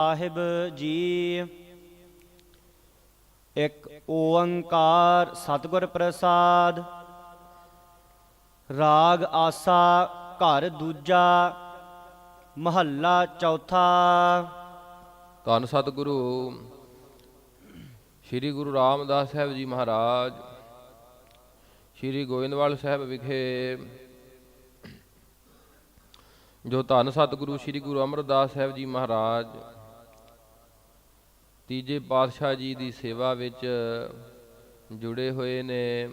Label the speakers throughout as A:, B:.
A: ਸਾਹਿਬ ਜੀ, ਇੱਕ ਓੰਕਾਰ ਸਤਿਗੁਰ ਪ੍ਰਸਾਦ, ਰਾਗ ਆਸਾ ਘਰ ਦੂਜਾ, ਮਹੱਲਾ ਚੌਥਾ।
B: ਧੰਨ ਸਤਿਗੁਰੂ, ਸ੍ਰੀ ਗੁਰੂ ਰਾਮਦਾਸ ਸਾਹਿਬ ਜੀ ਮਹਾਰਾਜ, ਸ੍ਰੀ ਗੋਇੰਦਵਾਲ ਸਾਹਿਬ ਵਿਖੇ ਜੋ ਧੰਨ ਸਤਿਗੁਰੂ ਸ੍ਰੀ ਗੁਰੂ ਅਮਰਦਾਸ ਸਾਹਿਬ ਜੀ ਮਹਾਰਾਜ ਤੀਜੇ ਪਾਤਸ਼ਾਹ ਜੀ ਦੀ ਸੇਵਾ ਵਿੱਚ ਜੁੜੇ ਹੋਏ ਨੇ,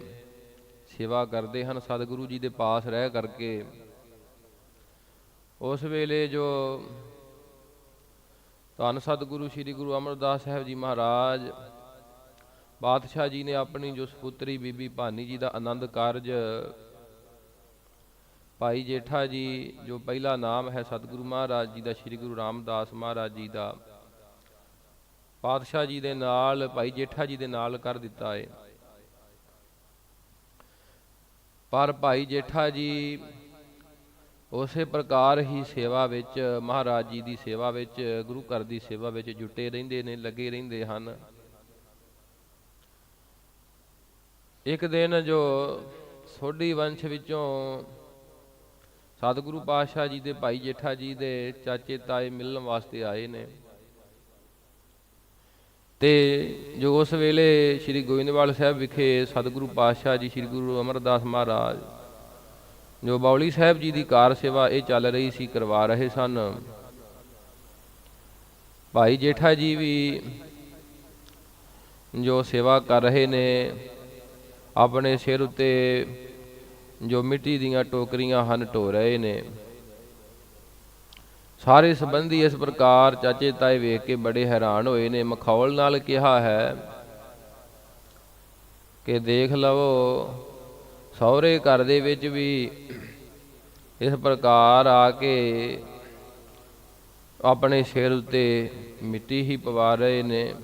B: ਸੇਵਾ ਕਰਦੇ ਹਨ, ਸਤਿਗੁਰੂ ਜੀ ਦੇ ਪਾਸ ਰਹਿ ਕਰਕੇ। ਉਸ ਵੇਲੇ ਜੋ ਧੰਨ ਸਤਿਗੁਰੂ ਸ੍ਰੀ ਗੁਰੂ ਅਮਰਦਾਸ ਸਾਹਿਬ ਜੀ ਮਹਾਰਾਜ ਬਾਦਸ਼ਾਹ ਜੀ ਨੇ ਆਪਣੀ ਜੋ ਸੁਪੁੱਤਰੀ ਬੀਬੀ ਭਾਨੀ ਜੀ ਦਾ ਆਨੰਦ ਕਾਰਜ, ਭਾਈ ਜੇਠਾ ਜੀ, ਜੋ ਪਹਿਲਾ ਨਾਮ ਹੈ ਸਤਿਗੁਰੂ ਮਹਾਰਾਜ ਜੀ ਦਾ, ਸ੍ਰੀ ਗੁਰੂ ਰਾਮਦਾਸ ਮਹਾਰਾਜ ਜੀ ਦਾ ਪਾਤਸ਼ਾਹ ਜੀ ਦੇ ਨਾਲ, ਭਾਈ ਜੇਠਾ ਜੀ ਦੇ ਨਾਲ ਕਰ ਦਿੱਤਾ ਹੈ ਪਰ ਭਾਈ ਜੇਠਾ ਜੀ ਉਸੇ ਪ੍ਰਕਾਰ ਹੀ ਸੇਵਾ ਵਿੱਚ, ਮਹਾਰਾਜ ਜੀ ਦੀ ਸੇਵਾ ਵਿੱਚ, ਗੁਰੂ ਘਰ ਦੀ ਸੇਵਾ ਵਿੱਚ ਜੁਟੇ ਰਹਿੰਦੇ ਨੇ, ਲੱਗੇ ਰਹਿੰਦੇ ਹਨ। ਇੱਕ ਦਿਨ ਜੋ ਸੋਢੀ ਵੰਸ਼ ਵਿੱਚੋਂ ਸਤਿਗੁਰੂ ਪਾਤਸ਼ਾਹ ਜੀ ਦੇ ਭਾਈ ਜੇਠਾ ਜੀ ਦੇ ਚਾਚੇ ਤਾਏ ਮਿਲਣ ਵਾਸਤੇ ਆਏ ਨੇ। ਤੇ ਜੋ ਉਸ ਵੇਲੇ ਸ੍ਰੀ ਗੋਇੰਦਵਾਲ ਸਾਹਿਬ ਵਿਖੇ ਸਤਿਗੁਰੂ ਪਾਤਸ਼ਾਹ ਜੀ, ਸ੍ਰੀ ਗੁਰੂ ਅਮਰਦਾਸ ਮਹਾਰਾਜ, ਜੋ ਬੌਲੀ ਸਾਹਿਬ ਜੀ ਦੀ ਕਾਰ ਸੇਵਾ ਇਹ ਚੱਲ ਰਹੀ ਸੀ, ਕਰਵਾ ਰਹੇ ਸਨ। ਭਾਈ ਜੇਠਾ ਜੀ ਵੀ ਜੋ ਸੇਵਾ ਕਰ ਰਹੇ ਨੇ, ਆਪਣੇ ਸਿਰ ਉੱਤੇ ਜੋ ਮਿੱਟੀ ਦੀਆਂ ਟੋਕਰੀਆਂ ਹਨ, ਢੋ ਰਹੇ ਨੇ। ਸਾਰੇ ਸੰਬੰਧੀ ਇਸ ਪ੍ਰਕਾਰ ਚਾਚੇ ਤਾਏ ਵੇਖ ਕੇ ਬੜੇ ਹੈਰਾਨ ਹੋਏ ਨੇ। ਮਖੌਲ ਨਾਲ ਕਿਹਾ ਹੈ ਕਿ ਦੇਖ ਲਵੋ, ਸਹੁਰੇ ਘਰ ਦੇ ਵਿੱਚ ਵੀ ਇਸ ਪ੍ਰਕਾਰ ਆ ਕੇ ਆਪਣੇ ਸਿਰ ਉੱਤੇ ਮਿੱਟੀ ਹੀ ਪਵਾ ਰਹੇ ਨੇ।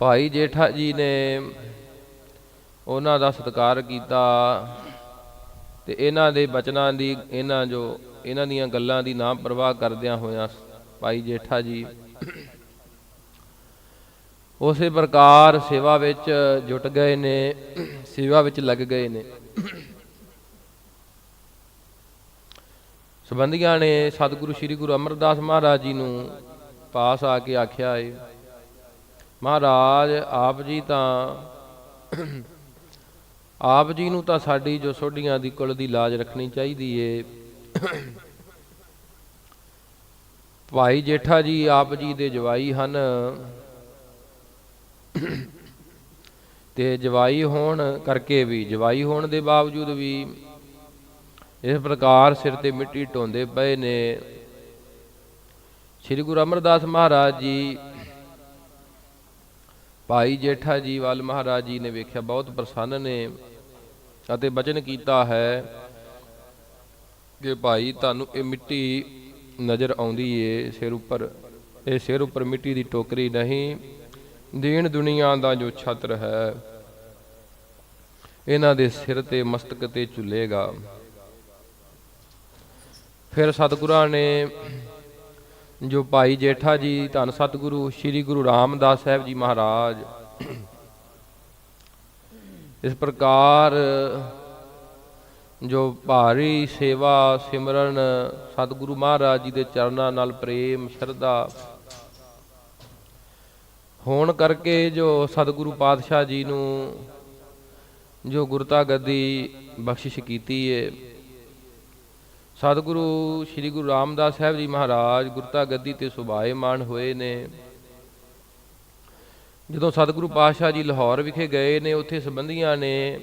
B: ਭਾਈ ਜੇਠਾ ਜੀ ਨੇ ਉਹਨਾਂ ਦਾ ਸਤਿਕਾਰ ਕੀਤਾ। ਤੇ ਇਹਨਾਂ ਦੇ ਬਚਨਾਂ ਦੀ, ਇਹਨਾਂ ਜੋ, ਇਹਨਾਂ ਦੀਆਂ ਗੱਲਾਂ ਦੀ ਨਾ ਪਰਵਾਹ ਕਰਦਿਆਂ ਹੋਇਆਂ ਭਾਈ ਜੇਠਾ ਜੀ ਉਸੇ ਪ੍ਰਕਾਰ ਸੇਵਾ ਵਿੱਚ ਜੁਟ ਗਏ ਨੇ, ਸੇਵਾ ਵਿੱਚ ਲੱਗ ਗਏ ਨੇ। ਸਬੰਧੀਆਂ ਨੇ ਸਤਿਗੁਰੂ ਸ੍ਰੀ ਗੁਰੂ ਅਮਰਦਾਸ ਮਹਾਰਾਜ ਜੀ ਨੂੰ ਪਾਸ ਆ ਕੇ ਆਖਿਆ ਏ, ਮਹਾਰਾਜ, ਆਪ ਜੀ ਤਾਂ ਆਪ ਜੀ ਨੂੰ ਤਾਂ ਸਾਡੀ ਜੋ ਸੋਢੀਆਂ ਦੀ ਕੁਲ ਦੀ ਲਾਜ ਰੱਖਣੀ ਚਾਹੀਦੀ ਏ। ਭਾਈ ਜੇਠਾ ਜੀ ਆਪ ਜੀ ਦੇ ਜਵਾਈ ਹਨ। ਤੇ ਜਵਾਈ ਹੋਣ ਕਰਕੇ ਵੀ, ਜਵਾਈ ਹੋਣ ਦੇ ਬਾਵਜੂਦ ਵੀ ਇਸ ਪ੍ਰਕਾਰ ਸਿਰ ਤੇ ਮਿੱਟੀ ਢੋਂਦੇ ਪਏ ਨੇ। ਸ੍ਰੀ ਗੁਰੂ ਅਮਰਦਾਸ ਮਹਾਰਾਜ ਜੀ ਭਾਈ ਜੇਠਾ ਜੀ ਵੱਲ ਮਹਾਰਾਜ ਜੀ ਨੇ ਵੇਖਿਆ, ਬਹੁਤ ਪ੍ਰਸੰਨ ਨੇ ਅਤੇ ਬਚਨ ਕੀਤਾ ਹੈ ਕਿ ਭਾਈ ਤੁਹਾਨੂੰ ਇਹ ਮਿੱਟੀ ਨਜ਼ਰ ਆਉਂਦੀ ਏ, ਸਿਰ ਉੱਪਰ। ਇਹ ਸਿਰ ਉੱਪਰ ਮਿੱਟੀ ਦੀ ਟੋਕਰੀ ਨਹੀਂ, ਦੀਨ ਦੁਨੀਆ ਦਾ ਜੋ ਛਤਰ ਹੈ, ਇਹਨਾਂ ਦੇ ਸਿਰ ਤੇ ਮਸਤਕ ਤੇ ਝੁੱਲੇਗਾ। ਫਿਰ ਸਤਿਗੁਰਾਂ ਨੇ ਜੋ ਭਾਈ ਜੇਠਾ ਜੀ ਧੰਨ ਸਤਿਗੁਰੂ, ਸ੍ਰੀ ਗੁਰੂ ਰਾਮਦਾਸ ਸਾਹਿਬ ਜੀ ਮਹਾਰਾਜ। ਇਸ ਪ੍ਰਕਾਰ ਜੋ ਭਾਰੀ ਸੇਵਾ ਸਿਮਰਨ ਸਤਿਗੁਰੂ ਮਹਾਰਾਜ ਜੀ ਦੇ ਚਰਨਾਂ ਨਾਲ ਪ੍ਰੇਮ, ਸ਼ਰਧਾ ਹੋਣ ਕਰਕੇ ਜੋ ਸਤਿਗੁਰੂ ਪਾਤਸ਼ਾਹ ਜੀ ਨੂੰ ਜੋ ਗੁਰਤਾ ਗੱਦੀ ਬਖਸ਼ਿਸ਼ ਕੀਤੀ ਏ ਸਤਿਗੁਰੂ ਸ੍ਰੀ ਗੁਰੂ ਰਾਮਦਾਸ ਸਾਹਿਬ ਜੀ ਮਹਾਰਾਜ ਗੁਰਤਾ ਗੱਦੀ ਤੇ ਸੁਭਾਏਮਾਨ ਹੋਏ ਨੇ। ਜਦੋਂ ਸਤਿਗੁਰੂ ਪਾਤਸ਼ਾਹ ਜੀ ਲਾਹੌਰ ਵਿਖੇ ਗਏ ਨੇ, ਉੱਥੇ ਸੰਬੰਧੀਆਂ ਨੇ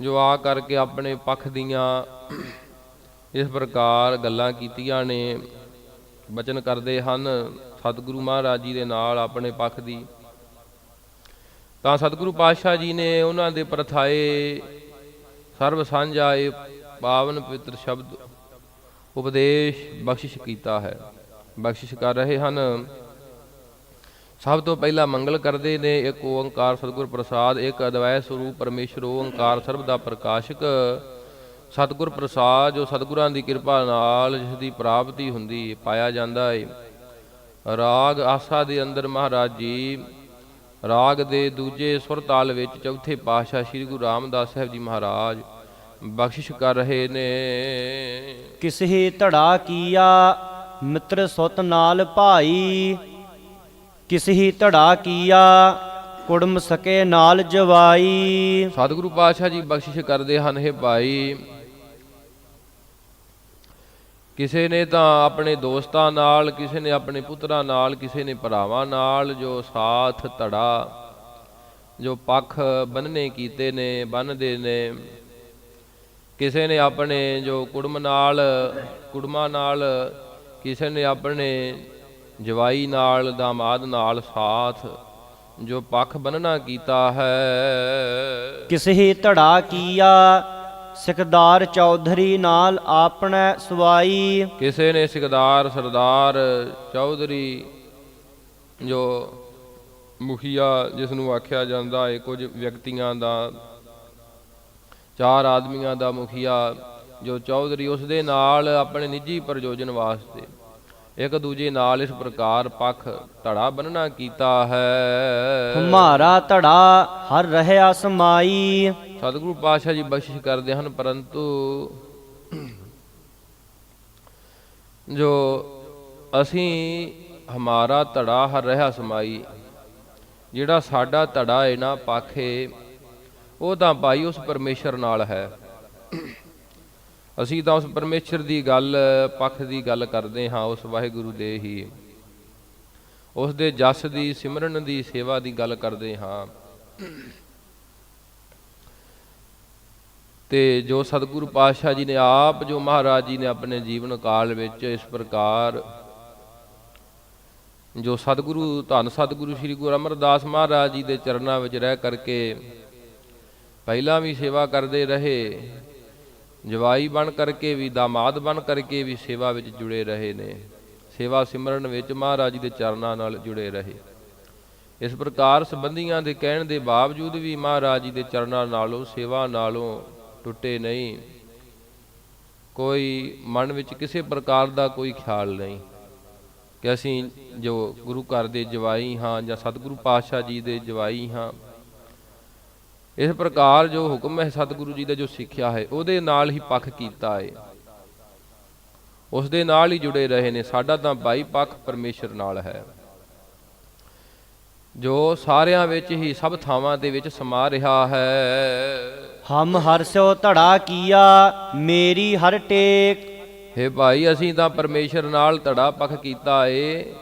B: ਜੋ ਆ ਕਰਕੇ ਆਪਣੇ ਪੱਖ ਦੀਆਂ ਇਸ ਪ੍ਰਕਾਰ ਗੱਲਾਂ ਕੀਤੀਆਂ ਨੇ, ਬਚਨ ਕਰਦੇ ਹਨ, ਸਤਿਗੁਰੂ ਮਹਾਰਾਜ ਜੀ ਦੇ ਨਾਲ ਆਪਣੇ ਪੱਖ ਦੀ। ਤਾਂ ਸਤਿਗੁਰੂ ਪਾਤਸ਼ਾਹ ਜੀ ਨੇ ਉਹਨਾਂ ਦੇ ਪ੍ਰਥਾਏ ਸਰਬ ਸਾਂਝਾ ਇਹ ਪਾਵਨ ਪਵਿੱਤਰ ਸ਼ਬਦ ਉਪਦੇਸ਼ ਬਖਸ਼ਿਸ਼ ਕੀਤਾ ਹੈ। ਬਖਸ਼ਿਸ਼ ਕਰ ਰਹੇ ਹਨ। ਸਭ ਤੋਂ ਪਹਿਲਾਂ ਮੰਗਲ ਕਰਦੇ ਨੇ। ਇੱਕ ਓੰਕਾਰ ਸਤਿਗੁਰ ਪ੍ਰਸਾਦ, ਇੱਕ ਅਦਵੈ ਸਰੂਪ ਪਰਮੇਸ਼ਰ ਓੰਕਾਰ ਸਰਬ ਦਾ ਪ੍ਰਕਾਸ਼ਕ। ਸਤਿਗੁਰ ਪ੍ਰਸਾਦ, ਜੋ ਸਤਿਗੁਰਾਂ ਦੀ ਕਿਰਪਾ ਨਾਲ ਜਿਸ ਦੀ ਪ੍ਰਾਪਤੀ ਹੁੰਦੀ, ਪਾਇਆ ਜਾਂਦਾ ਏ। ਰਾਗ ਆਸਾ ਦੇ ਅੰਦਰ ਮਹਾਰਾਜ ਜੀ, ਰਾਗ ਦੇ ਦੂਜੇ ਸੁਰ ਤਾਲ ਵਿੱਚ ਚੌਥੇ ਪਾਤਸ਼ਾਹ ਸ੍ਰੀ ਗੁਰੂ ਰਾਮਦਾਸ ਸਾਹਿਬ ਜੀ ਮਹਾਰਾਜ ਬਖਸ਼ਿਸ਼ ਕਰ ਰਹੇ ਨੇ।
A: ਕਿਸ ਧੜਾ ਕੀਆ ਮਿੱਤਰ ਸੁਤ ਨਾਲ ਭਾਈ। ਕਿਸ ਧੜਾ ਕੀਆ ਕੁੜਮ ਸਕੇ ਨਾਲ ਜਵਾਈ।
B: ਸਤਿਗੁਰੂ ਪਾਤਸ਼ਾਹ ਜੀ ਬਖਸ਼ਿਸ਼ ਕਰਦੇ ਹਨ ਇਹ ਭਾਈ। ਕਿਸੇ ਨੇ ਤਾਂ ਆਪਣੇ ਦੋਸਤਾਂ ਨਾਲ ਕਿਸੇ ਨੇ ਆਪਣੇ ਪੁੱਤਰਾਂ ਨਾਲ ਕਿਸੇ ਨੇ ਭਰਾਵਾਂ ਨਾਲ ਜੋ ਸਾਥ ਧੜਾ ਜੋ ਪੱਖ ਬੰਨਨੇ ਕੀਤੇ ਨੇ ਬੰਨਦੇ ਨੇ ਕਿਸੇ ਨੇ ਆਪਣੇ ਜੋ ਕੁੜਮ ਨਾਲ ਕੁੜਮਾਂ ਨਾਲ ਕਿਸੇ ਨੇ ਆਪਣੇ ਜਵਾਈ ਨਾਲ ਦਾਮਾਦ ਨਾਲ ਸਾਥ ਜੋ ਪੱਖ ਬੰਨਣਾ ਕੀਤਾ ਹੈ।
A: ਕਿਸ ਧੜਾ ਕੀਆ ਸਿਕਦਾਰ ਚੌਧਰੀ ਨਾਲ ਆਪਣਾ ਸਵਾਈ।
B: ਕਿਸੇ ਨੇ ਸਿਕਦਾਰ ਸਰਦਾਰ ਚੌਧਰੀ ਜੋ ਮੁਖੀਆ ਜਿਸ ਨੂੰ ਆਖਿਆ ਜਾਂਦਾ ਹੈ ਕੁਝ ਵਿਅਕਤੀਆਂ ਦਾ ਚਾਰ ਆਦਮੀਆਂ ਦਾ ਮੁਖੀਆ ਜੋ ਚੌਧਰੀ ਉਸ ਦੇ ਨਾਲ ਆਪਣੇ ਨਿੱਜੀ ਪ੍ਰਯੋਜਨ ਵਾਸਤੇ ਇੱਕ ਦੂਜੇ ਨਾਲ ਇਸ ਪ੍ਰਕਾਰ ਪੱਖ ਧੜਾ ਬੰਨਣਾ ਕੀਤਾ ਹੈ।
A: ਹਮਾਰਾ ਧੜਾ ਹਰ ਰਹਿਆ ਸਮਾਈ
B: ਸਤਿਗੁਰੂ ਪਾਤਸ਼ਾਹ ਜੀ ਬਖਸ਼ਿਸ਼ ਕਰਦੇ ਹਨ ਪਰੰਤੂ ਜੋ ਅਸੀਂ ਹਮਾਰਾ ਧੜਾ ਹਰ ਰਹਾ ਸਮਾਈ ਜਿਹੜਾ ਸਾਡਾ ਧੜਾ ਹੈ ਨਾ ਪਾਖੇ ਉਹ ਤਾਂ ਭਾਈ ਉਸ ਪਰਮੇਸ਼ਰ ਨਾਲ ਹੈ। ਅਸੀਂ ਤਾਂ ਉਸ ਪਰਮੇਸ਼ਰ ਦੀ ਗੱਲ, ਪੱਖ ਦੀ ਗੱਲ ਕਰਦੇ ਹਾਂ, ਉਸ ਵਾਹਿਗੁਰੂ ਦੇ ਹੀ। ਉਸ ਦੇ ਜਸ ਦੀ, ਸਿਮਰਨ ਦੀ, ਸੇਵਾ ਦੀ ਗੱਲ ਕਰਦੇ ਹਾਂ। ਤੇ ਜੋ ਸਤਿਗੁਰੂ ਪਾਤਸ਼ਾਹ ਜੀ ਨੇ ਆਪ, ਜੋ ਮਹਾਰਾਜ ਜੀ ਨੇ ਆਪਣੇ ਜੀਵਨ ਕਾਲ ਵਿੱਚ ਇਸ ਪ੍ਰਕਾਰ ਜੋ ਸਤਿਗੁਰੂ, ਧੰਨ ਸਤਿਗੁਰੂ ਸ੍ਰੀ ਗੁਰੂ ਅਮਰਦਾਸ ਮਹਾਰਾਜ ਜੀ ਦੇ ਚਰਨਾਂ ਵਿੱਚ ਰਹਿ ਕਰਕੇ ਪਹਿਲਾਂ ਵੀ ਸੇਵਾ ਕਰਦੇ ਰਹੇ, ਜਵਾਈ ਬਣ ਕਰਕੇ ਵੀ, ਦਾਮਾਦ ਬਣ ਕਰਕੇ ਵੀ ਸੇਵਾ ਵਿੱਚ ਜੁੜੇ ਰਹੇ ਨੇ। ਸੇਵਾ ਸਿਮਰਨ ਵਿੱਚ ਮਹਾਰਾਜ ਜੀ ਦੇ ਚਰਨਾਂ ਨਾਲ ਜੁੜੇ ਰਹੇ। ਇਸ ਪ੍ਰਕਾਰ ਸੰਬੰਧੀਆਂ ਦੇ ਕਹਿਣ ਦੇ ਬਾਵਜੂਦ ਵੀ ਮਹਾਰਾਜ ਜੀ ਦੇ ਚਰਨਾਂ ਨਾਲੋਂ, ਸੇਵਾ ਨਾਲੋਂ ਟੁੱਟੇ ਨਹੀਂ। ਕੋਈ ਮਨ ਵਿੱਚ ਕਿਸੇ ਪ੍ਰਕਾਰ ਦਾ ਕੋਈ ਖਿਆਲ ਨਹੀਂ ਕਿ ਅਸੀਂ ਜੋ ਗੁਰੂ ਘਰ ਦੇ ਜਵਾਈ ਹਾਂ ਜਾਂ ਸਤਿਗੁਰੂ ਪਾਤਸ਼ਾਹ ਜੀ ਦੇ ਜਵਾਈ ਹਾਂ। ਇਸ ਪ੍ਰਕਾਰ ਜੋ ਹੁਕਮ ਹੈ ਸਤਿਗੁਰੂ ਜੀ ਦਾ ਜੋ ਸਿੱਖਿਆ ਹੈ ਉਹਦੇ ਨਾਲ ਹੀ ਪੱਖ ਕੀਤਾ ਹੈ ਉਸ ਦੇ ਨਾਲ ਹੀ ਜੁੜੇ ਰਹੇ ਨੇ ਸਾਡਾ ਤਾਂ ਬਾਈ ਪੱਖ ਪਰਮੇਸ਼ਰ ਨਾਲ ਹੈ। ਜੋ ਸਾਰਿਆਂ ਵਿੱਚ ਹੀ ਸਭ ਥਾਵਾਂ ਦੇ ਵਿੱਚ ਸਮਾ ਰਿਹਾ ਹੈ।
A: ਹਮ ਹਰ ਸਿਓ ਧੜਾ ਕੀਆ ਮੇਰੀ ਹਰ ਟੇਕ।
B: ਹੇ ਭਾਈ ਅਸੀਂ ਤਾਂ ਪਰਮੇਸ਼ਰ ਨਾਲ ਧੜਾ ਪੱਖ ਕੀਤਾ ਏ।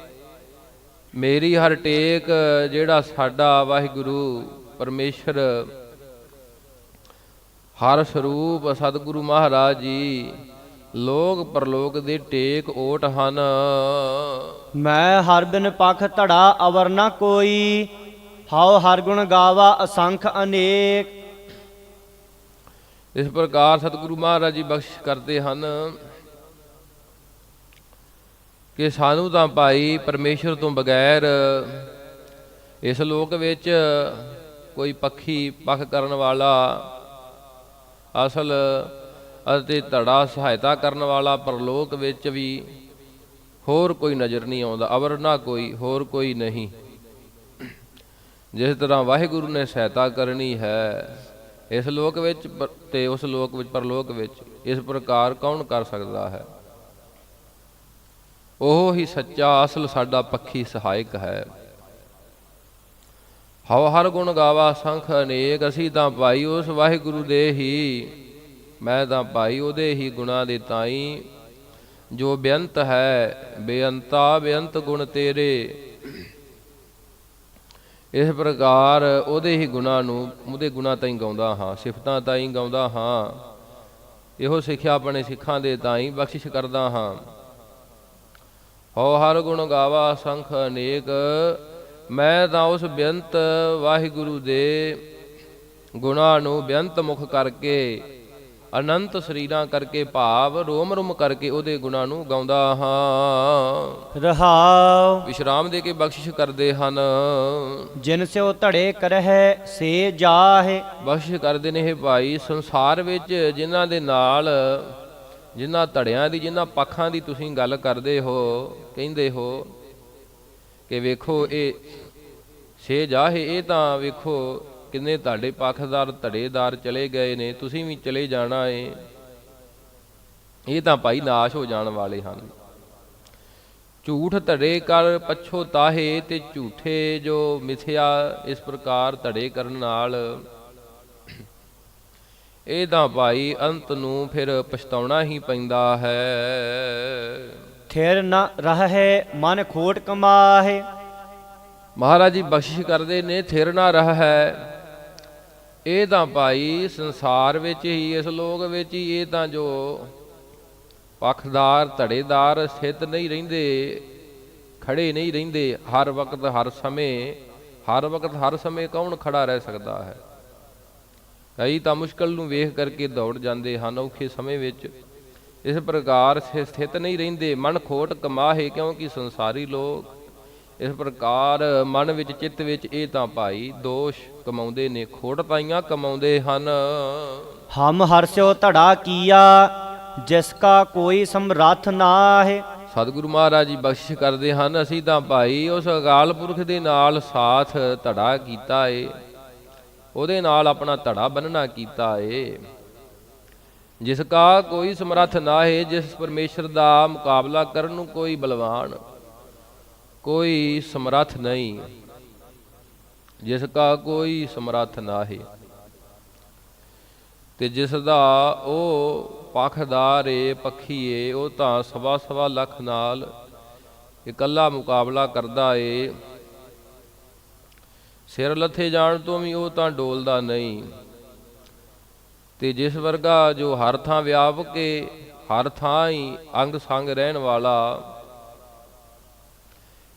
B: ਮੇਰੀ ਹਰ ਟੇਕ ਜਿਹੜਾ ਸਾਡਾ ਵਾਹਿਗੁਰੂ ਪਰਮੇਸ਼ਰ ਹਰ ਸਰੂਪ ਸਤਿਗੁਰੂ ਮਹਾਰਾਜ ਜੀ ਲੋਕ ਪਰਲੋਕ ਦੇ ਟੇਕ ਓਟ ਹਨ।
A: ਮੈਂ ਹਰ ਬਿਨ ਪਖ ਧੜਾ ਅਵਰ ਨਾ ਕੋਈ ਹਉ ਹਰ ਗੁਣ ਗਾਵਾ ਅਸੰਖ ਅਨੇਕ।
B: ਇਸ ਪ੍ਰਕਾਰ ਸਤਿਗੁਰੂ ਮਹਾਰਾਜ ਜੀ ਬਖਸ਼ ਕਰਦੇ ਹਨ ਕਿ ਸਾਨੂੰ ਤਾਂ ਭਾਈ ਪਰਮੇਸ਼ਰ ਤੋਂ ਬਗੈਰ ਇਸ ਲੋਕ ਵਿੱਚ ਕੋਈ ਪੱਖੀ ਪੱਖ ਕਰਨ ਵਾਲਾ ਅਸਲ ਅਤੇ ਧੜਾ ਸਹਾਇਤਾ ਕਰਨ ਵਾਲਾ ਪਰਲੋਕ ਵਿੱਚ ਵੀ ਹੋਰ ਕੋਈ ਨਜ਼ਰ ਨਹੀਂ ਆਉਂਦਾ, ਅਵਰ ਨਾ ਕੋਈ, ਹੋਰ ਕੋਈ ਨਹੀਂ। ਜਿਸ ਤਰ੍ਹਾਂ ਵਾਹਿਗੁਰੂ ਨੇ ਸਹਾਇਤਾ ਕਰਨੀ ਹੈ, ਇਸ ਲੋਕ ਵਿੱਚ ਪਰ- ਤੇ ਉਸ ਲੋਕ ਵਿੱਚ, ਪਰਲੋਕ ਵਿੱਚ, ਇਸ ਪ੍ਰਕਾਰ ਕੌਣ ਕਰ ਸਕਦਾ ਹੈ? ਉਹ ਹੀ ਸੱਚਾ, ਅਸਲ ਸਾਡਾ ਪੱਖੀ ਸਹਾਇਕ ਹੈ। ਹਉ ਹਰ ਗੁਣ ਗਾਵਾ ਸੰਖ ਅਨੇਕ, ਅਸੀਂ ਤਾਂ ਭਾਈ ਉਸ ਵਾਹਿਗੁਰੂ ਦੇ ਹੀ। ਮੈਂ ਤਾਂ ਭਾਈ ਉਹਦੇ ਹੀ ਗੁਣਾ ਦੇ ਤਾਈ। ਜੋ ਬੇਅੰਤ ਹੈ, ਬੇਅੰਤਾ, ਬੇਅੰਤ ਗੁਣ ਤੇਰੇ। ਇਸ ਪ੍ਰਕਾਰ ਉਹਦੇ ਹੀ ਗੁਣਾ ਨੂੰ, ਉਹਦੇ ਗੁਣਾ ਤਾਂ ਹੀ ਗਾਉਂਦਾ ਹਾਂ, ਸਿਫਤਾਂ ਤਾਂ ਹੀ ਗਾਉਂਦਾ ਹਾਂ। ਇਹੋ ਸਿੱਖਿਆ ਆਪਣੇ ਸਿੱਖਾਂ ਦੇ ਤਾਂ ਹੀ ਬਖਸ਼ਿਸ਼ ਕਰਦਾ ਹਾਂ। ਹਉ ਹਰ ਗੁਣ ਗਾਵਾ ਸੰਖ ਅਨੇਕ ਮੈਂ ਤਾਂ ਉਸ ਬੇਅੰਤ ਵਾਹਿਗੁਰੂ ਦੇ ਗੁਣਾ ਨੂੰ ਬੇਅੰਤ ਮੁਖ ਕਰਕੇ ਅਨੰਤ ਸਰੀਰਾਂ ਕਰਕੇ ਭਾਵ ਰੋਮ ਰੋਮ ਕਰਕੇ ਉਹਦੇ ਗੁਣਾਂ ਨੂੰ ਗਾਉਂਦਾ ਹਾਂ।
A: ਰਹਾਉ।
B: ਵਿਸ਼ਰਾਮ ਦੇ ਕੇ ਬਖਸ਼ਿਸ਼ ਕਰਦੇ ਹਨ।
A: ਜਿਨ ਸਿਓ ਧੜੇ ਕਰਹਿ ਸੇ ਜਾਹੇ।
B: ਬਖਸ਼ਿਸ਼ ਕਰਦੇ ਨੇ ਇਹ ਭਾਈ ਸੰਸਾਰ ਵਿੱਚ ਜਿਨ੍ਹਾਂ ਦੇ ਨਾਲ ਜਿਨ੍ਹਾਂ ਧੜਿਆਂ ਦੀ ਜਿਨ੍ਹਾਂ ਪੱਖਾਂ ਦੀ ਤੁਸੀਂ ਗੱਲ ਕਰਦੇ ਹੋ ਕਹਿੰਦੇ ਹੋ ਕਿ ਵੇਖੋ ਇਹ ਛੇ ਜਾਹੇ, ਇਹ ਤਾਂ ਵੇਖੋ ਕਿੰਨੇ ਤੁਹਾਡੇ ਪੱਖਦਾਰ ਧੜੇਦਾਰ ਚਲੇ ਗਏ ਨੇ, ਤੁਸੀਂ ਵੀ ਚਲੇ ਜਾਣਾ ਏ। ਇਹ ਤਾਂ ਭਾਈ ਨਾਸ਼ ਹੋ ਜਾਣ ਵਾਲੇ ਹਨ। ਝੂਠ ਧੜੇ ਕਰ ਪਛੋਤਾਹੇ ਤੇ ਝੂਠੇ ਜੋ ਮਿਥਿਆ ਇਸ ਪ੍ਰਕਾਰ ਧੜੇ ਕਰਨ ਨਾਲ। ਇਹ ਤਾਂ ਭਾਈ ਅੰਤ ਨੂੰ ਫਿਰ ਪਛਤਾਉਣਾ ਹੀ ਪੈਂਦਾ ਹੈ।
A: ਥਿਰ ਨ ਰਹੈ, ਮਨ ਖੋਟ ਕਮਾਹੇ।
B: ਮਹਾਰਾਜ ਜੀ, ਬਖਸ਼ਿਸ਼ ਕਰਦੇ ਨੇ, ਥਿਰ ਨਾ ਰਹ। ਹੈ ਇਹ ਤਾਂ ਭਾਈ ਸੰਸਾਰ ਵਿੱਚ ਹੀ, ਇਸ ਲੋਕ ਵਿੱਚ ਹੀ, ਇਹ ਤਾਂ ਜੋ ਪੱਖਦਾਰ, ਧੜੇਦਾਰ ਸਥਿਤ ਨਹੀਂ ਰਹਿੰਦੇ, ਖੜੇ ਨਹੀਂ ਰਹਿੰਦੇ। ਹਰ ਵਕਤ, ਹਰ ਸਮੇਂ, ਹਰ ਵਕਤ, ਹਰ ਸਮੇਂ ਕੌਣ ਖੜਾ ਰਹਿ ਸਕਦਾ ਹੈ? ਕਈ ਤਾਂ ਮੁਸ਼ਕਲ ਨੂੰ ਵੇਖ ਕਰਕੇ ਦੌੜ ਜਾਂਦੇ ਹਨ, ਔਖੇ ਸਮੇਂ ਵਿੱਚ ਇਸ ਪ੍ਰਕਾਰ ਸਥਿ- ਸਥਿਤ ਨਹੀਂ ਰਹਿੰਦੇ ਮਨ ਖੋਟ ਕਮਾਹੇ ਕਿਉਂਕਿ ਸੰਸਾਰੀ ਲੋਕ। ਇਸ ਪ੍ਰਕਾਰ ਮਨ ਵਿੱਚ ਚਿੱਤ ਵਿੱਚ ਇਹ ਤਾਂ ਭਾਈ ਦੋਸ਼ ਕਮਾਉਂਦੇ ਨੇ ਖੋਟ ਪਾਈਆਂ ਕਮਾਉਂਦੇ ਹਨ।
A: ਹਮ ਹਰਸਿਓ ਧੜਾ ਕੀਆ ਜਿਸ ਕਾ ਕੋਈ ਸਮਰੱਥ ਨਾਹੇ।
B: ਸਤਿਗੁਰੂ ਮਹਾਰਾਜ ਜੀ ਬਖਸ਼ਿਸ਼ ਕਰਦੇ ਹਨ ਅਸੀਂ ਤਾਂ ਭਾਈ ਉਸ ਅਕਾਲ ਪੁਰਖ ਦੇ ਨਾਲ ਸਾਥ ਧੜਾ ਕੀਤਾ ਏ। ਉਹਦੇ ਨਾਲ ਆਪਣਾ ਧੜਾ ਬੰਨਣਾ ਕੀਤਾ ਏ। ਜਿਸ ਕਾ ਕੋਈ ਸਮਰੱਥ ਨਾ ਹੈ ਜਿਸ ਪਰਮੇਸ਼ਰ ਦਾ ਮੁਕਾਬਲਾ ਕਰਨ ਨੂੰ ਕੋਈ ਬਲਵਾਨ, ਕੋਈ ਸਮਰੱਥ ਨਹੀਂ। ਜਿਸ ਕਾ ਕੋਈ ਸਮਰੱਥ ਨਾ ਹੈ ਤੇ ਜਿਸ ਦਾ ਉਹ ਪੱਖਦਾਰ ਏ ਪੱਖੀ ਏ ਉਹ ਤਾਂ ਸਵਾ ਸਵਾ ਲੱਖ ਨਾਲ ਇਕੱਲਾ ਮੁਕਾਬਲਾ ਕਰਦਾ ਏ। ਸਿਰ ਲੱਥੇ ਜਾਣ ਤੋਂ ਵੀ ਉਹ ਤਾਂ ਡੋਲਦਾ ਨਹੀਂ। ਤੇ ਜਿਸ ਵਰਗਾ ਜੋ ਹਰ ਥਾਂ ਵਿਆਪ ਕੇ, ਹਰ ਥਾਂ ਹੀ ਅੰਗ ਸੰਗ ਰਹਿਣ ਵਾਲਾ,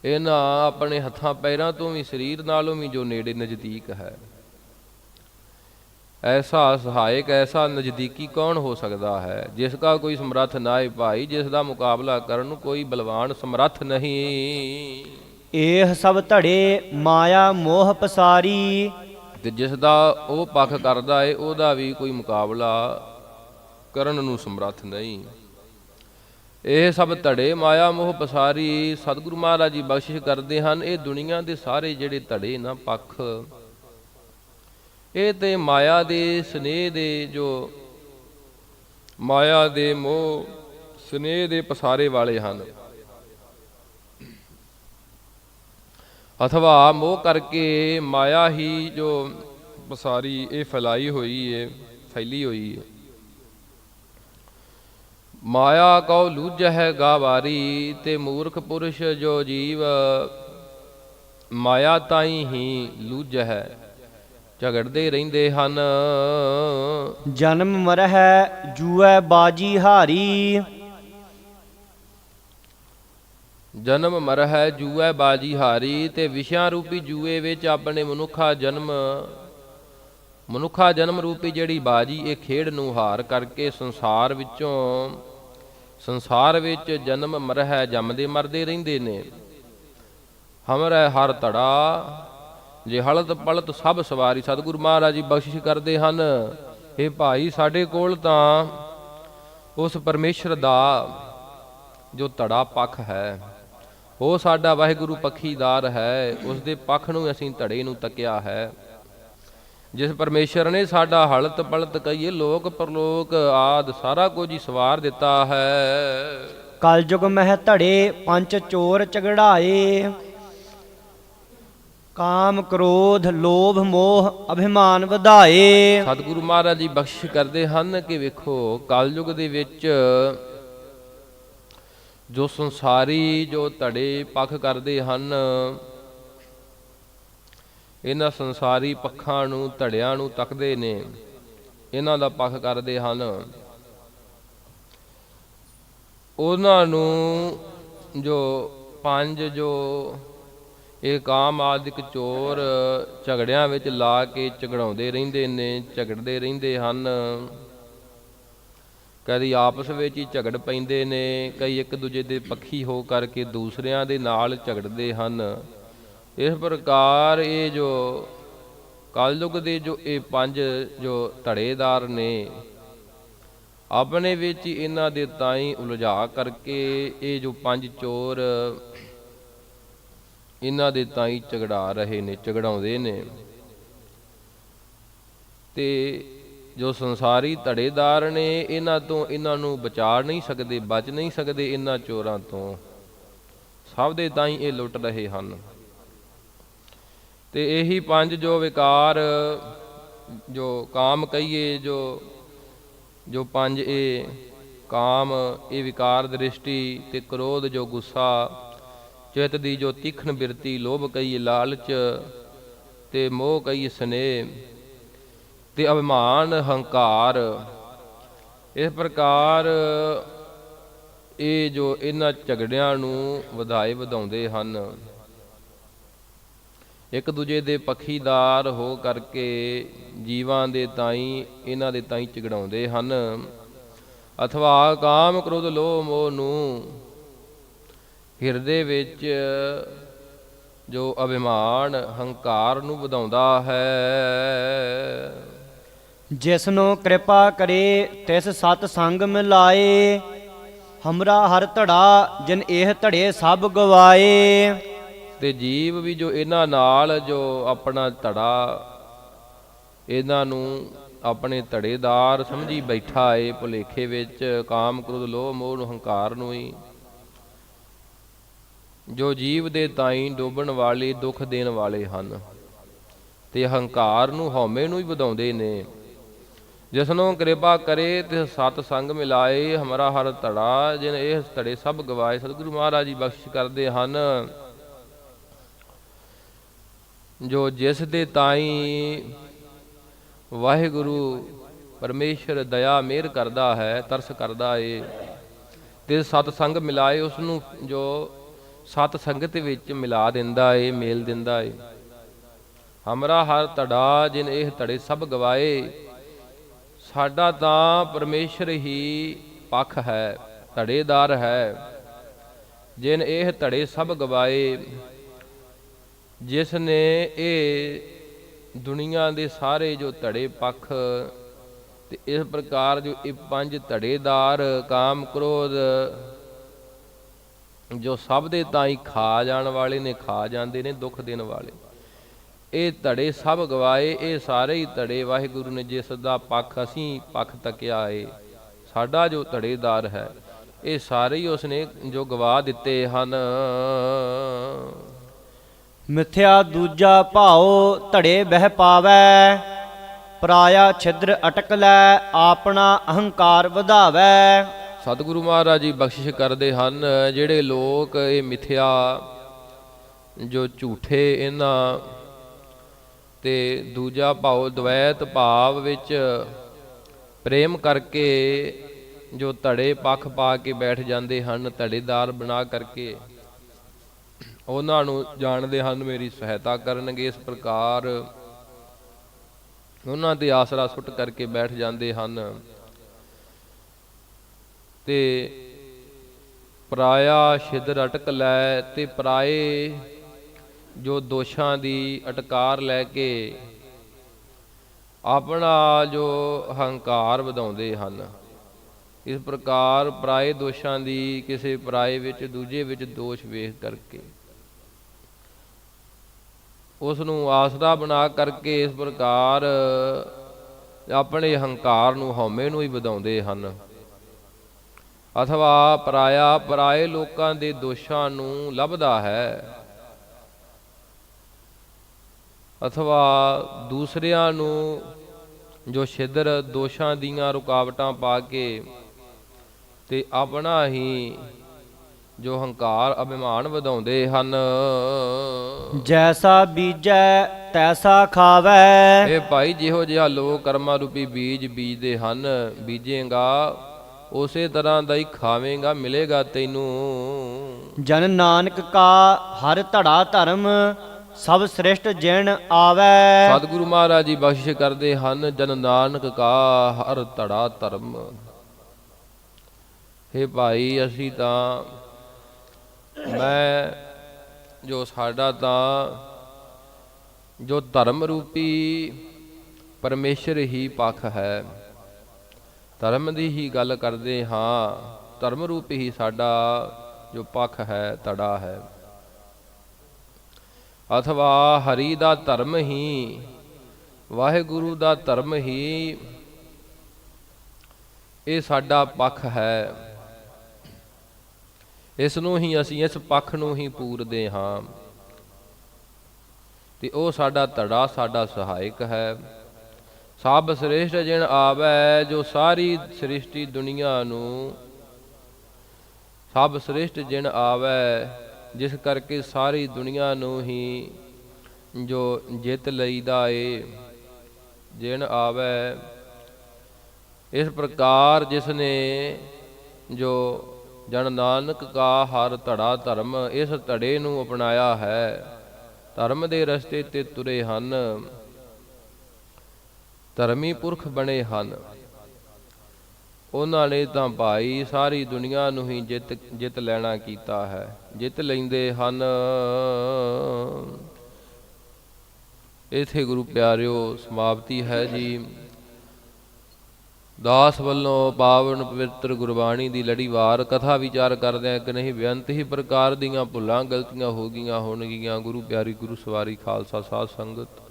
B: ਇਹਨਾਂ ਆਪਣੇ ਹੱਥਾਂ ਪੈਰਾਂ ਤੋਂ ਵੀ ਸਰੀਰ ਨਾਲੋਂ ਵੀ ਜੋ ਨੇੜੇ ਨਜ਼ਦੀਕ ਹੈ। ਐਸਾ ਸਹਾਇਕ, ਐਸਾ ਨਜ਼ਦੀਕੀ ਕੌਣ ਹੋ ਸਕਦਾ ਹੈ? ਜਿਸ ਦਾ ਕੋਈ ਸਮਰੱਥ ਨਾ ਹੈ ਭਾਈ, ਜਿਸ ਦਾ ਮੁਕਾਬਲਾ ਕਰਨ ਨੂੰ ਕੋਈ ਬਲਵਾਨ ਸਮਰੱਥ ਨਹੀਂ।
A: ਇਹ ਸਭ ਧੜੇ ਮਾਇਆ ਮੋਹ ਪਸਾਰੀ
B: ਤੇ ਜਿਸ ਦਾ ਉਹ ਪੱਖ ਕਰਦਾ ਏ, ਉਹਦਾ ਵੀ ਕੋਈ ਮੁਕਾਬਲਾ ਕਰਨ ਨੂੰ ਸਮਰੱਥ ਨਹੀਂ। ਇਹ ਸਭ ਧੜੇ ਮਾਇਆ ਮੋਹ ਪਸਾਰੀ ਸਤਿਗੁਰੂ ਮਹਾਰਾਜ ਜੀ ਬਖਸ਼ਿਸ਼ ਕਰਦੇ ਹਨ। ਇਹ ਦੁਨੀਆ ਦੇ ਸਾਰੇ ਜਿਹੜੇ ਧੜੇ ਨਾ ਪੱਖ, ਇਹ ਤੇ ਮਾਇਆ ਦੇ ਸਨੇਹ ਦੇ ਜੋ ਮਾਇਆ ਦੇ ਮੋਹ, ਸਨੇਹ ਦੇ ਪਸਾਰੇ ਵਾਲੇ ਹਨ। ਅਥਵਾ ਮੋਹ ਕਰਕੇ ਮਾਇਆ ਹੀ ਜੋ ਪਸਾਰੀ ਇਹ ਫੈਲਾਈ ਹੋਈ ਏ, ਫੈਲੀ ਹੋਈ ਏ। ਮਾਇਆ ਕਉ ਲੂਜ ਹੈ ਗਾਵਾਰੀ ਤੇ ਮੂਰਖ ਪੁਰਸ਼ ਜੋ ਜੀਵ, ਮਾਇਆ ਤਾਈ ਹੀ ਲੂਜ ਹੈ ਝਗੜਦੇ ਰਹਿੰਦੇ ਹਨ।
A: ਜਨਮ ਮਰਹਿ ਜੂਐ ਬਾਜੀ ਹਾਰੀ।
B: ਜਨਮ ਮਰਹਿ ਜੂਐ ਬਾਜੀ ਹਾਰੀ, ਤੇ ਵਿਸ਼ਿਆਂ ਰੂਪੀ ਜੂਏ ਵਿੱਚ ਆਪਣੇ ਮਨੁੱਖਾ ਜਨਮ ਮਨੁੱਖਾ ਜਨਮ ਰੂਪੀ ਜਿਹੜੀ ਬਾਜੀ, ਇਹ ਖੇਡ ਨੂੰ ਹਾਰ ਕਰਕੇ ਸੰਸਾਰ ਵਿੱਚੋਂ, ਸੰਸਾਰ ਵਿੱਚ ਜਨਮ ਮਰਹਿ ਜੰਮਦੇ ਮਰਦੇ ਰਹਿੰਦੇ ਨੇ। ਹਮਰੈ ਹਰ ਧੜਾ, ਜੇ ਹਲਤ ਪਲਤ ਸਭ ਸਵਾਰੀ, ਸਤਿਗੁਰੂ ਮਹਾਰਾਜ ਜੀ ਬਖਸ਼ਿਸ਼ ਕਰਦੇ ਹਨ। ਇਹ ਭਾਈ ਸਾਡੇ ਕੋਲ ਤਾਂ ਉਸ ਪਰਮੇਸ਼ਰ ਦਾ ਜੋ ਧੜਾ ਪੱਖ ਹੈ ਉਹ ਸਾਡਾ ਵਾਹਿਗੁਰੂ ਪੱਖੀਦਾਰ ਹੈ ਉਸ ਦੇ ਪੱਖ ਨੂੰ ਅਸੀਂ ਧੜੇ ਨੂੰ ਤੱਕਿਆ ਹੈ। ਜਿਸ ਪਰਮੇਸ਼ਰ ਨੇ ਸਾਡਾ ਹਲਤ ਪਲਤ ਕਹੀਏ ਲੋਕ ਪਰਲੋਕ ਆਦ ਸਾਰਾ ਕੁਝ ਹੀ ਸਵਾਰ ਦਿੱਤਾ ਹੈ।
A: ਕਲਯੁਗ ਮਹਿ ਧੜੇ ਪੰਜ ਚੋਰ ਝਗੜਾਏ ਕਾਮ ਕ੍ਰੋਧ ਲੋਭ ਮੋਹ ਅਭਿਮਾਨ ਵਧਾਏ।
B: ਸਤਿਗੁਰੂ ਮਹਾਰਾਜ ਜੀ ਬਖਸ਼ਿਸ਼ ਕਰਦੇ ਹਨ ਕਿ ਵੇਖੋ ਕਲਯੁਗ ਦੇ ਵਿੱਚ ਜੋ ਸੰਸਾਰੀ ਜੋ ਧੜੇ ਪੱਖ ਕਰਦੇ ਹਨ, ਇਹਨਾਂ ਸੰਸਾਰੀ ਪੱਖਾਂ ਨੂੰ, ਧੜਿਆਂ ਨੂੰ ਤੱਕਦੇ ਨੇ, ਇਹਨਾਂ ਦਾ ਪੱਖ ਕਰਦੇ ਹਨ। ਉਹਨਾਂ ਨੂੰ ਜੋ ਪੰਜ ਜੋ ਇਹ ਕਾਮ ਆਦਿਕ ਚੋਰ ਝਗੜਿਆਂ ਵਿੱਚ ਲਾ ਕੇ ਝਗੜਾਉਂਦੇ ਰਹਿੰਦੇ ਨੇ, ਝਗੜਦੇ ਰਹਿੰਦੇ ਹਨ। ਕਦੀ ਆਪਸ ਵਿੱਚ ਹੀ ਝਗੜ ਪੈਂਦੇ ਨੇ, ਕਈ ਇੱਕ ਦੂਜੇ ਦੇ ਪੱਖੀ ਹੋ ਕਰਕੇ ਦੂਸਰਿਆਂ ਦੇ ਨਾਲ ਝਗੜਦੇ ਹਨ। ਇਸ ਪ੍ਰਕਾਰ ਇਹ ਜੋ ਕਲਯੁਗ ਦੇ ਜੋ ਇਹ ਪੰਜ ਜੋ ਧੜੇਦਾਰ ਨੇ, ਆਪਣੇ ਵਿੱਚ ਹੀ ਇਹਨਾਂ ਦੇ ਤਾਈ ਉਲਝਾ ਕਰਕੇ ਇਹ ਜੋ ਪੰਜ ਚੋਰ ਇਹਨਾਂ ਦੇ ਤਾਈ ਝਗੜਾ ਰਹੇ ਨੇ, ਝਗੜਾਉਂਦੇ ਨੇ। ਤੇ ਜੋ ਸੰਸਾਰੀ ਧੜੇਦਾਰ ਨੇ, ਇਹਨਾਂ ਤੋਂ ਇਹਨਾਂ ਨੂੰ ਬਚਾ ਨਹੀਂ ਸਕਦੇ, ਬਚ ਨਹੀਂ ਸਕਦੇ ਇਹਨਾਂ ਚੋਰਾਂ ਤੋਂ। ਸਭ ਦੇ ਤਾਈ ਇਹ ਲੁੱਟ ਰਹੇ ਹਨ। ਤੇ ਇਹੀ ਪੰਜ ਜੋ ਵਿਕਾਰ, ਜੋ ਕਾਮ ਕਹੀਏ, ਜੋ ਜੋ ਪੰਜ ਇਹ ਕਾਮ, ਇਹ ਵਿਕਾਰ ਦ੍ਰਿਸ਼ਟੀ ਤੇ ਕ੍ਰੋਧ ਜੋ ਗੁੱਸਾ, ਚਿੱਤ ਦੀ ਜੋ ਤੀਖਣ ਬਿਰਤੀ, ਲੋਭ ਕਹੀਏ ਲਾਲਚ ਤੇ ਮੋਹ ਕਹੀਏ ਸਨੇਹ ਤੇ ਅਭਿਮਾਨ, ਹੰਕਾਰ। ਇਸ ਪ੍ਰਕਾਰ ਇਹ ਜੋ ਇਹਨਾਂ ਝਗੜਿਆਂ ਨੂੰ ਵਧਾਏ ਵਧਾਉਂਦੇ ਹਨ, ਇੱਕ ਦੂਜੇ ਦੇ ਪੱਖੀਦਾਰ ਹੋ ਕਰਕੇ ਜੀਵਾਂ ਦੇ ਤਾਈ, ਇਹਨਾਂ ਦੇ ਤਾਈ ਝਗੜਾਉਂਦੇ ਹਨ। ਅਥਵਾ ਕਾਮ ਕ੍ਰੋਧ ਲੋਭ ਮੋਹ ਨੂੰ ਹਿਰਦੇ ਵਿੱਚ ਜੋ ਅਭਿਮਾਨ, ਹੰਕਾਰ ਨੂੰ ਵਧਾਉਂਦਾ ਹੈ।
A: ਜਿਸਨੂੰ ਕਿਰਪਾ ਕਰੇ ਤਿਸ ਸਤ ਸੰਗ ਮਿਲਾਏ। ਹਮਰਾ ਹਰ ਧੜਾ ਜਿਨ ਇਹ ਧੜੇ ਸਭ ਗਵਾਏ।
B: ਤੇ ਜੀਵ ਵੀ ਜੋ ਇਹਨਾਂ ਨਾਲ ਜੋ ਆਪਣਾ ਧੜਾ, ਇਹਨਾਂ ਨੂੰ ਆਪਣੇ ਧੜੇਦਾਰ ਸਮਝੀ ਬੈਠਾ ਏ ਭੁਲੇਖੇ ਵਿੱਚ, ਕਾਮ ਕ੍ਰੋਧ, ਲੋਭ, ਮੋਹ ਨੂੰ ਹੰਕਾਰ ਨੂੰ ਹੀ। ਜੋ ਜੀਵ ਦੇ ਤਾਈਂ ਡੋਬਣ ਵਾਲੇ, ਦੁੱਖ ਦੇਣ ਵਾਲੇ ਹਨ, ਤੇ ਹੰਕਾਰ ਨੂੰ ਹਉਮੈ ਨੂੰ ਹੀ ਵਧਾਉਂਦੇ ਨੇ। ਜਿਸਨੂੰ ਕਿਰਪਾ ਕਰੇ ਤੇ ਸਤ ਸੰਗ ਮਿਲਾਏ, ਹਮਾਰਾ ਹਰ ਧੜਾ, ਜਿਨ ਇਹ ਧੜੇ ਸਭ ਗਵਾਏ। ਸਤਿਗੁਰੂ ਮਹਾਰਾਜ ਜੀ ਬਖਸ਼ਿਸ਼ ਕਰਦੇ ਹਨ। ਜੋ ਜਿਸ ਦੇ ਤਾਈ ਵਾਹਿਗੁਰੂ ਪਰਮੇਸ਼ਰ ਦਇਆ ਮਿਹਰ ਕਰਦਾ ਹੈ, ਤਰਸ ਕਰਦਾ ਏ। ਤੇ ਸਤ ਸੰਗ ਮਿਲਾਏ ਉਸ ਨੂੰ ਜੋ ਸਤ ਸੰਗਤ ਵਿੱਚ ਮਿਲਾ ਦਿੰਦਾ ਏ, ਮੇਲ ਦਿੰਦਾ ਏ। ਹਮਰਾ ਹਰ ਧੜਾ, ਜਿਨ ਇਹ ਧੜੇ ਸਭ ਗਵਾਏ ਸਾਡਾ ਤਾਂ ਪਰਮੇਸ਼ਰ ਹੀ ਪੱਖ ਹੈ, ਧੜੇਦਾਰ ਹੈ। ਜਿਨ ਇਹ ਧੜੇ ਸਭ ਗਵਾਏ, ਜਿਸ ਨੇ ਇਹ ਦੁਨੀਆ ਦੇ ਸਾਰੇ ਜੋ ਧੜੇ ਪੱਖ, ਤੇ ਇਸ ਪ੍ਰਕਾਰ ਜੋ ਇਹ ਪੰਜ ਧੜੇਦਾਰ, ਕਾਮ ਕ੍ਰੋਧ, ਜੋ ਸਭ ਦੇ ਤਾਂ ਹੀ ਖਾ ਜਾਣ ਵਾਲੇ ਨੇ, ਖਾ ਜਾਂਦੇ ਨੇ, ਦੁੱਖ ਦੇਣ ਵਾਲੇ। ਇਹ ਧੜੇ ਸਭ ਗਵਾਏ ਇਹ ਸਾਰੇ ਹੀ ਧੜੇ ਵਾਹਿਗੁਰੂ ਨੇ ਜਿਸ ਦਾ ਪੱਖ ਅਸੀਂ ਪੱਖ ਤੱਕਿਆ ਏ ਸਾਡਾ ਜੋ ਧੜੇਦਾਰ ਹੈ ਇਹ ਸਾਰੇ ਹੀ ਉਸਨੇ ਜੋ ਗਵਾ ਦਿੱਤੇ ਹਨ।
A: ਮਿਥਿਆ ਦੂਜਾ ਭਾਉ ਧੜੇ ਬਹਿ ਪਾਵੈ ਪਰਾਇਆ ਛਿਦਰ ਅਟਕ ਲੈ ਆਪਣਾ ਅਹੰਕਾਰ ਵਧਾਵੈ।
B: ਸਤਿਗੁਰੂ ਮਹਾਰਾਜ ਜੀ ਬਖਸ਼ਿਸ਼ ਕਰਦੇ ਹਨ ਜਿਹੜੇ ਲੋਕ ਇਹ ਮਿਥਿਆ ਜੋ ਝੂਠੇ ਇਹਨਾਂ ਤੇ ਦੂਜਾ ਭਾਵ ਦ્વੈਤ ਭਾਵ ਵਿੱਚ ਪ੍ਰੇਮ ਕਰਕੇ ਜੋ ਧੜੇ ਪੱਖ ਪਾ ਕੇ ਬੈਠ ਜਾਂਦੇ ਹਨ, ਧੜੇਦਾਰ ਬਣਾ ਕਰਕੇ ਉਹਨਾਂ ਨੂੰ ਜਾਣਦੇ ਹਨ, ਮੇਰੀ ਸਹਾਇਤਾ ਕਰਨਗੇ। ਇਸ ਪ੍ਰਕਾਰ ਉਹਨਾਂ ਤੇ ਆਸਰਾ ਸੁੱਟ ਕਰਕੇ ਬੈਠ ਜਾਂਦੇ ਹਨ। ਤੇ ਪਰਾਇਆ ਛਿਦਰ ਅਟਕ ਲੈ ਤੇ ਪਰਾਏ ਜੋ ਦੋਸ਼ਾਂ ਦੀ ਅਟਕਾਰ ਲੈ ਕੇ ਆਪਣਾ ਜੋ ਹੰਕਾਰ ਵਧਾਉਂਦੇ ਹਨ, ਇਸ ਪ੍ਰਕਾਰ ਪਰਾਏ ਦੋਸ਼ਾਂ ਦੀ ਕਿਸੇ ਪਰਾਏ ਵਿੱਚ ਦੂਜੇ ਵਿੱਚ ਦੋਸ਼ ਵੇਖ ਕਰਕੇ ਉਸ ਨੂੰ ਆਸਰਾ ਬਣਾ ਕਰਕੇ ਇਸ ਪ੍ਰਕਾਰ ਆਪਣੇ ਹੰਕਾਰ ਨੂੰ ਹਉਮੈ ਨੂੰ ਹੀ ਵਧਾਉਂਦੇ ਹਨ। ਅਥਵਾ ਪਰਾਇਆ ਪਰਾਏ ਲੋਕਾਂ ਦੇ ਦੋਸ਼ਾਂ ਨੂੰ ਲੱਭਦਾ ਹੈ। ਅਥਵਾ ਦੂਸਰਿਆਂ ਨੂੰ ਜੋ ਛਿਦਰ ਦੋਸ਼ਾਂ ਦੀਆਂ ਰੁਕਾਵਟਾਂ ਪਾ ਕੇ ਤੇ ਆਪਣਾ ਹੀ ਜੋ ਹੰਕਾਰ ਅਭਿਮਾਨ ਵਧਾਉਂਦੇ ਹਨ।
A: ਜੈਸਾ ਬੀਜੈ ਤੈਸਾ ਖਾਵੈ।
B: ਇਹ ਭਾਈ ਜਿਹੋ ਜਿਹਾ ਲੋਕ ਕਰਮਾਂ ਰੂਪੀ ਬੀਜ ਬੀਜਦੇ ਹਨ ਬੀਜੇਗਾ ਉਸੇ ਤਰ੍ਹਾਂ ਦਾ ਹੀ ਖਾਵੇਂਗਾ ਮਿਲੇਗਾ ਤੈਨੂੰ।
A: ਜਨ ਨਾਨਕ ਕਾ ਹਰ ਧੜਾ ਧਰਮ ਸਭ ਸ੍ਰਿਸ਼ਟ ਜਿਣ ਆਵੈ।
B: ਸਤਿਗੁਰੂ ਮਹਾਰਾਜ ਜੀ ਬਖਸ਼ਿਸ਼ ਕਰਦੇ ਹਨ, ਜਨ ਨਾਨਕ ਕਾ ਹਰ ਧੜਾ ਧਰਮ। ਹੇ ਭਾਈ, ਅਸੀਂ ਤਾਂ, ਮੈਂ ਜੋ ਸਾਡਾ ਤਾਂ, ਜੋ ਧਰਮ ਰੂਪੀ ਪਰਮੇਸ਼ਰ ਹੀ ਪੱਖ ਹੈ, ਧਰਮ ਦੀ ਹੀ ਗੱਲ ਕਰਦੇ ਹਾਂ, ਧਰਮ ਰੂਪੀ ਹੀ ਸਾਡਾ ਜੋ ਪੱਖ ਹੈ ਤੜਾ ਹੈ। ਅਥਵਾ ਹਰੀ ਦਾ ਧਰਮ ਹੀ, ਵਾਹਿਗੁਰੂ ਦਾ ਧਰਮ ਹੀ, ਇਹ ਸਾਡਾ ਪੱਖ ਹੈ। ਇਸ ਨੂੰ ਹੀ ਅਸੀਂ ਇਸ ਪੱਖ ਨੂੰ ਹੀ ਪੂਰਦੇ ਹਾਂ। ਤੇ ਉਹ ਸਾਡਾ ਧੜਾ, ਸਾਡਾ ਸਹਾਇਕ ਹੈ। ਸਭ ਸ੍ਰੇਸ਼ਟ ਜਿਨ ਆਵੈ, ਜੋ ਸਾਰੀ ਸ੍ਰਿਸ਼ਟੀ ਦੁਨੀਆ ਨੂੰ, ਸਭ ਸ੍ਰੇਸ਼ਟ ਜਿਨ ਆਵੈ ਜਿਸ ਕਰਕੇ ਸਾਰੀ ਦੁਨੀਆ ਨੂੰ ਹੀ ਜੋ ਜਿੱਤ ਲਈਦਾ ਏ ਜਿਨ ਆਵੈ। ਇਸ ਪ੍ਰਕਾਰ ਜਿਸ ਨੇ ਜੋ ਜਨ ਨਾਨਕ ਕਾ ਹਰ ਧੜਾ ਧਰਮ, ਇਸ ਧੜੇ ਨੂੰ ਅਪਣਾਇਆ ਹੈ, ਧਰਮ ਦੇ ਰਸਤੇ ਤੇ ਤੁਰੇ ਹਨ, ਧਰਮੀ ਪੁਰਖ ਬਣੇ ਹਨ। ਉਹਨਾਂ ਨੇ ਤਾਂ ਭਾਈ ਸਾਰੀ ਦੁਨੀਆ ਨੂੰ ਹੀ ਜਿੱਤ ਜਿੱਤ ਲੈਣਾ ਕੀਤਾ ਹੈ। ਜਿੱਤ ਲੈਂਦੇ ਹਨ। ਇਥੇ ਗੁਰੂ ਪਿਆਰਿਓ, ਸਮਾਪਤੀ ਹੈ ਜੀ। ਦਾਸ ਵੱਲੋਂ ਪਾਵਨ ਪਵਿੱਤਰ ਗੁਰਬਾਣੀ ਦੀ ਲੜੀਵਾਰ ਕਥਾ ਵਿਚਾਰ ਕਰਦੇ ਆ ਕਿ ਨਹੀਂ, ਬੇਅੰਤ ਹੀ ਪ੍ਰਕਾਰ ਦੀਆਂ ਭੁੱਲਾਂ ਗਲਤੀਆਂ ਹੋ ਗਈਆਂ ਹੋਣਗੀਆਂ। ਗੁਰੂ ਪਿਆਰੀ ਗੁਰੂ ਸਵਾਰੀ ਖਾਲਸਾ ਸਾਧ ਸੰਗਤ।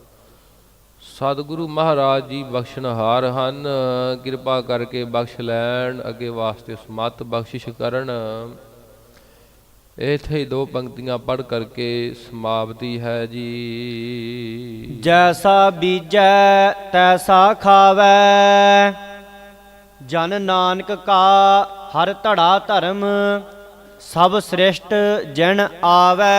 B: ਸਤਿਗੁਰੂ ਮਹਾਰਾਜ ਜੀ ਬਖਸ਼ਣਹਾਰ ਹਨ। ਕਿਰਪਾ ਕਰਕੇ ਬਖਸ਼ ਲੈਣ, ਅੱਗੇ ਵਾਸਤੇ ਸਮਤ ਬਖਸ਼ਿਸ਼ ਕਰਨ। ਇਥੇ ਦੋ ਪੰਕਤੀਆਂ ਪੜ ਕਰਕੇ ਸਮਾਪਤੀ ਹੈ ਜੀ।
A: ਜੈਸਾ ਬੀਜੈ, ਤੈਸਾ ਖਾਵੈ। ਜਨ ਨਾਨਕ ਕਾ ਹਰ ਧੜਾ ਧਰਮ, ਸਭ ਸ੍ਰੇਸ਼ਟ ਜਿਨ ਆਵੈ।